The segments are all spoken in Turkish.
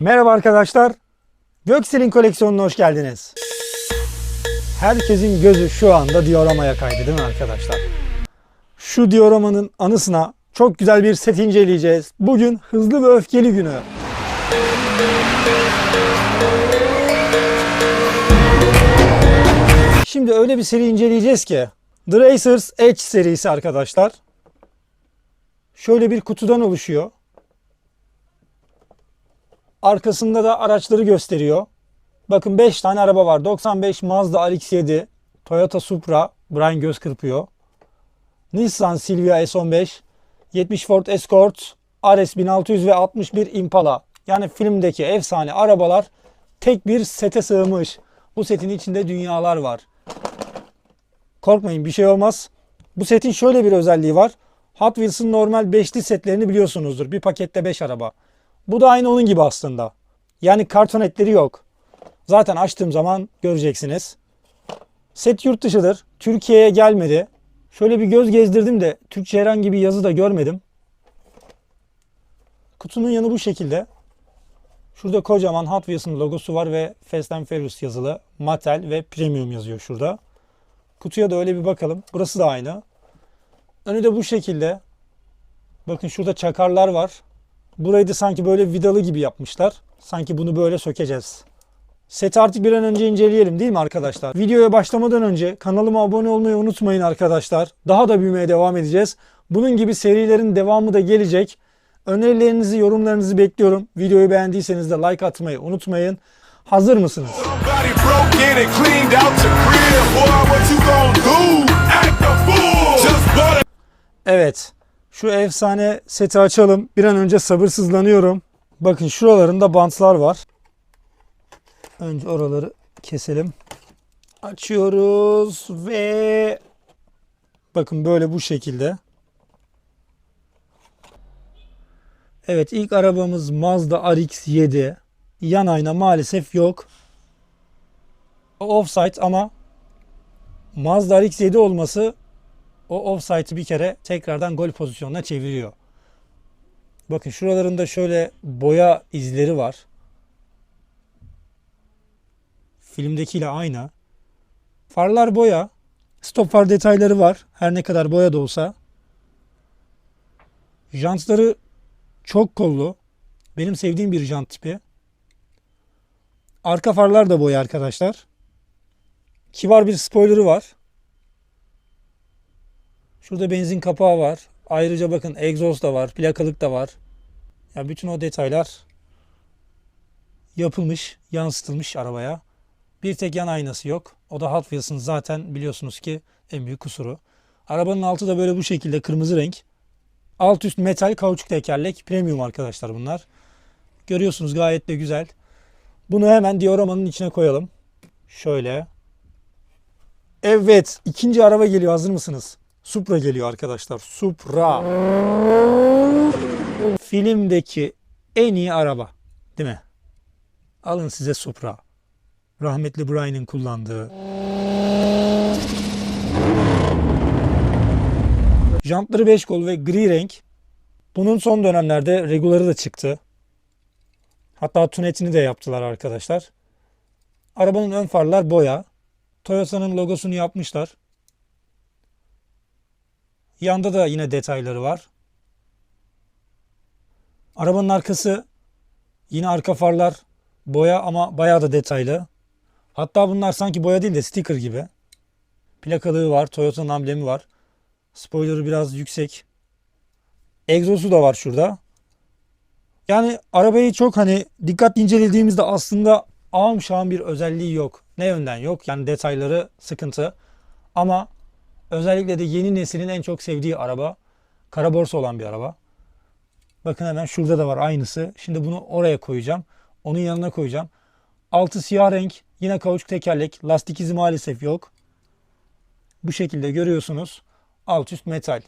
Merhaba arkadaşlar. Göksel'in koleksiyonuna hoş geldiniz. Herkesin gözü şu anda dioramaya kaydı değil mi arkadaşlar? Şu dioramanın anısına çok güzel bir set inceleyeceğiz. Bugün hızlı ve öfkeli günü. Şimdi öyle bir seri inceleyeceğiz ki The Racers Edge serisi arkadaşlar. Şöyle bir kutudan oluşuyor. Arkasında da araçları gösteriyor. Bakın 5 tane araba var. 95 Mazda RX-7, Toyota Supra, Brian göz kırpıyor. Nissan Silvia S15, 70 Ford Escort, RS 1600 ve 61 Impala. Yani filmdeki efsane arabalar tek bir sete sığmış. Bu setin içinde dünyalar var. Korkmayın bir şey olmaz. Bu setin şöyle bir özelliği var. Hot Wheels'ın normal beşli setlerini biliyorsunuzdur. Bir pakette 5 araba. Bu da aynı onun gibi aslında. Yani karton etleri yok. Zaten açtığım zaman göreceksiniz. Set yurt dışıdır. Türkiye'ye gelmedi. Şöyle bir göz gezdirdim de Türkçe herhangi bir yazı da görmedim. Kutunun yanı bu şekilde. Şurada kocaman Hot Wheels'ın logosu var ve Fast and Furious yazılı. Mattel ve Premium yazıyor şurada. Kutuya da öyle bir bakalım. Burası da aynı. Önü de bu şekilde. Bakın şurada çakarlar var. Burayı da sanki böyle vidalı gibi yapmışlar. Sanki bunu böyle sökeceğiz. Seti artık bir an önce inceleyelim değil mi arkadaşlar? Videoya başlamadan önce kanalıma abone olmayı unutmayın arkadaşlar. Daha da büyümeye devam edeceğiz. Bunun gibi serilerin devamı da gelecek. Önerilerinizi, yorumlarınızı bekliyorum. Videoyu beğendiyseniz de like atmayı unutmayın. Hazır mısınız? Evet. Şu efsane seti açalım. Bir an önce sabırsızlanıyorum. Bakın şuralarında bantlar var. Önce oraları keselim. Açıyoruz ve bakın böyle bu şekilde. Evet ilk arabamız Mazda RX-7. Yan ayna maalesef yok. Offside ama Mazda RX-7 olması o offside'ı bir kere tekrardan gol pozisyonuna çeviriyor. Bakın şuralarında şöyle boya izleri var. Filmdekiyle aynı. Farlar boya. Stop far detayları var. Her ne kadar boya da olsa. Jantları çok kollu. Benim sevdiğim bir jant tipi. Arka farlar da boya arkadaşlar. Kibar bir spoiler'ı var. Şurada benzin kapağı var. Ayrıca bakın egzoz da var, plakalık da var. Ya bütün o detaylar yapılmış, yansıtılmış arabaya. Bir tek yan aynası yok. O da Hot Wheels'ın zaten biliyorsunuz ki en büyük kusuru. Arabanın altı da böyle bu şekilde kırmızı renk. Alt üst metal kauçuk tekerlek. Premium arkadaşlar bunlar. Görüyorsunuz gayet de güzel. Bunu hemen dioramanın içine koyalım. Şöyle. Evet. ikinci araba geliyor. Hazır mısınız? Supra geliyor arkadaşlar. Supra. Filmdeki en iyi araba. Değil mi? Alın size Supra. Rahmetli Brian'ın kullandığı. Jantları 5 kol ve gri renk. Bunun son dönemlerde reguları da çıktı. Hatta tunetini de yaptılar arkadaşlar. Arabanın ön farlar boya. Toyota'nın logosunu yapmışlar. Yanda da yine detayları var. Arabanın arkası yine arka farlar boya ama bayağı da detaylı. Hatta bunlar sanki boya değil de sticker gibi. Plakalığı var, Toyota'nın amblemi var. Spoiler'ı biraz yüksek. Egzozu da var şurada. Yani arabayı çok hani dikkatli incelediğimizde aslında ağım şahım bir özelliği yok. Ne yönden yok? Yani detayları sıkıntı. Ama özellikle de yeni neslin en çok sevdiği araba. Kara borsa olan bir araba. Bakın hemen şurada da var aynısı. Şimdi bunu oraya koyacağım. Onun yanına koyacağım. Altı siyah renk. Yine kauçuk tekerlek. Lastik izi maalesef yok. Bu şekilde görüyorsunuz. Alt üst metal.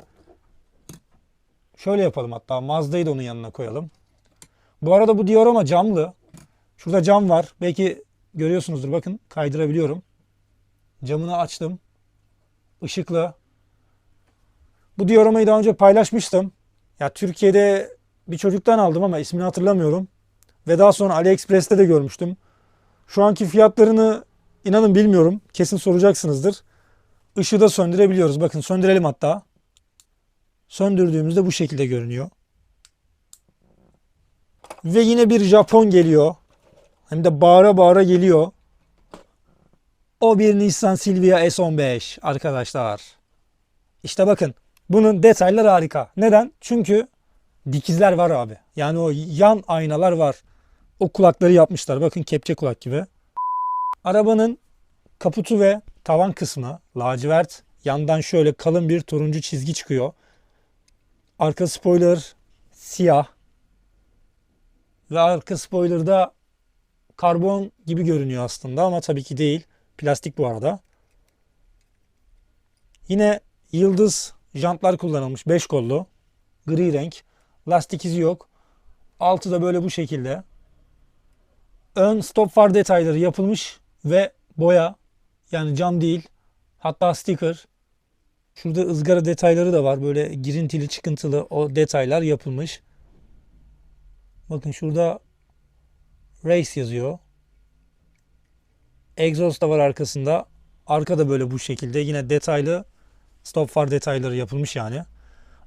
Şöyle yapalım hatta. Mazda'yı da onun yanına koyalım. Bu arada bu diorama camlı. Şurada cam var. Belki görüyorsunuzdur. Bakın kaydırabiliyorum. Camını açtım. Işıklı. Bu dioramayı daha önce paylaşmıştım. Ya Türkiye'de bir çocuktan aldım ama ismini hatırlamıyorum. ve daha sonra AliExpress'te de görmüştüm. Şu anki fiyatlarını inanın bilmiyorum. Kesin soracaksınızdır. Işığı da söndürebiliyoruz. Bakın söndürelim hatta. Söndürdüğümüzde bu şekilde görünüyor. Ve yine bir Japon geliyor. Hem de bağıra bağıra geliyor. O bir Nissan Silvia S15 arkadaşlar. İşte bakın bunun detayları harika. Neden? Çünkü dikizler var abi. Yani o yan aynalar var. O kulakları yapmışlar. Bakın kepçe kulak gibi. Arabanın kaputu ve tavan kısmı lacivert. Yandan şöyle kalın bir turuncu çizgi çıkıyor. Arka spoiler siyah. Ve arka spoiler'da karbon gibi görünüyor aslında ama tabii ki değil. Plastik bu arada. Yine yıldız jantlar kullanılmış. 5 kollu. Gri renk. Lastik izi yok. Altı da böyle bu şekilde. Ön stop far detayları yapılmış ve boya. Yani cam değil. Hatta sticker. Şurada ızgara detayları da var. Böyle girintili çıkıntılı o detaylar yapılmış. Bakın şurada race yazıyor. Exhaust da var arkasında. Arka da böyle bu şekilde. Yine detaylı stop far detayları yapılmış yani.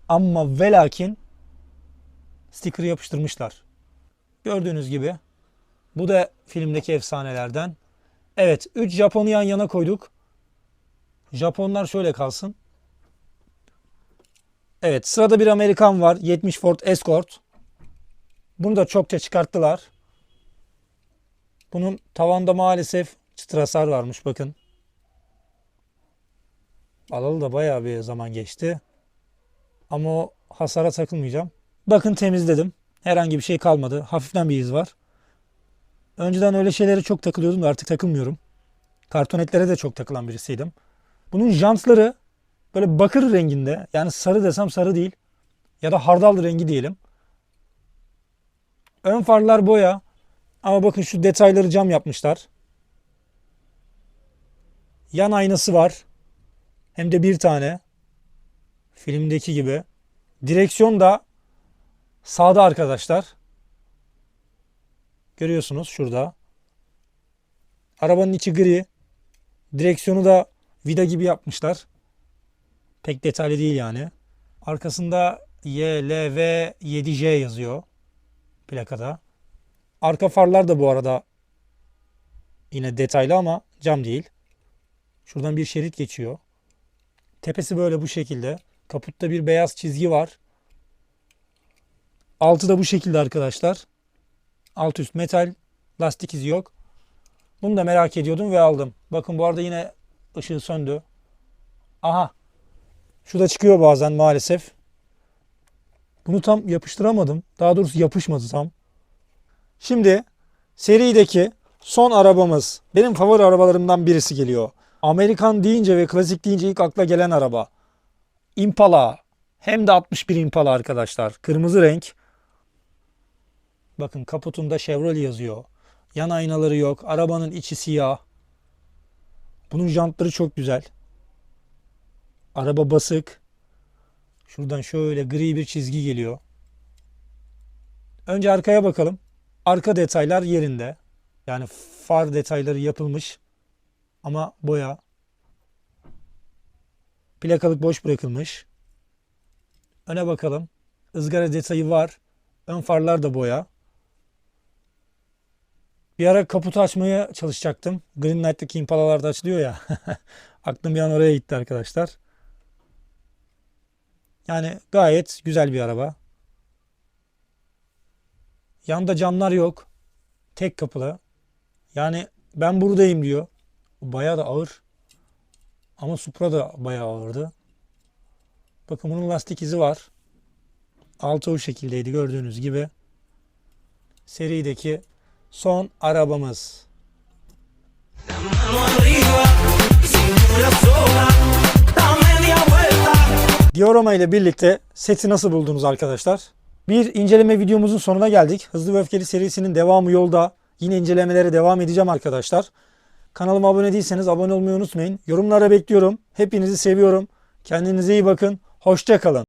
Ama ve lakin sticker yapıştırmışlar. Gördüğünüz gibi. Bu da filmdeki efsanelerden. Evet 3 Japon'u yan yana koyduk. Japonlar şöyle kalsın. Evet sırada bir Amerikan var. 70 Ford Escort. Bunu da çokça çıkarttılar. Bunun tavanda maalesef çıtır hasar varmış bakın. Alalı da bayağı bir zaman geçti. Ama o hasara takılmayacağım. Bakın temizledim. Herhangi bir şey kalmadı. Hafiften bir iz var. Önceden öyle şeylere çok takılıyordum da artık takılmıyorum. Kartonetlere de çok takılan birisiydim. Bunun jantları böyle bakır renginde. Yani sarı desem sarı değil. Ya da hardal rengi diyelim. Ön farlar boya. Ama bakın şu detayları cam yapmışlar. Yan aynası var. Hem de bir tane. Filmdeki gibi. Direksiyon da sağda arkadaşlar. Görüyorsunuz şurada. Arabanın içi gri. Direksiyonu da vida gibi yapmışlar. Pek detaylı değil yani. Arkasında YLV 7J yazıyor plakada. Arka farlar da bu arada yine detaylı ama cam değil. Şuradan bir şerit geçiyor. Tepesi böyle bu şekilde. Kaputta bir beyaz çizgi var. Altı da bu şekilde arkadaşlar. Alt üst metal. Lastik izi yok. Bunu da merak ediyordum ve aldım. Bakın bu arada yine ışığı söndü. Aha. Şu da çıkıyor bazen maalesef. Bunu tam yapıştıramadım. Daha doğrusu yapışmadı tam. Şimdi serideki son arabamız. Benim favori arabalarımdan birisi geliyor. Amerikan deyince ve klasik deyince ilk akla gelen araba. Impala. Hem de 61 Impala arkadaşlar. Kırmızı renk. Bakın kaputunda Chevrolet yazıyor. Yan aynaları yok. Arabanın içi siyah. Bunun jantları çok güzel. Araba basık. Şuradan şöyle gri bir çizgi geliyor. Önce arkaya bakalım. Arka detaylar yerinde. Yani far detayları yapılmış. Ama boya. Plakalık boş bırakılmış. Öne bakalım. Izgara detayı var. Ön farlar da boya. Bir ara kaputu açmaya çalışacaktım. Green Knight'taki Impala'larda açılıyor ya. Aklım bir an oraya gitti arkadaşlar. Yani gayet güzel bir araba. Yanda camlar yok. Tek kapılı. Yani ben buradayım diyor. Bayağı da ağır. Ama Supra da bayağı ağırdı. Bakın bunun lastik izi var. Altı o şekildeydi gördüğünüz gibi. Serideki son arabamız. Diorama ile birlikte seti nasıl buldunuz arkadaşlar? Bir inceleme videomuzun sonuna geldik. Hızlı ve Öfkeli serisinin devamı yolda. Yine incelemelere devam edeceğim arkadaşlar. Kanalıma abone değilseniz abone olmayı unutmayın. Yorumlara bekliyorum. Hepinizi seviyorum. Kendinize iyi bakın. Hoşça kalın.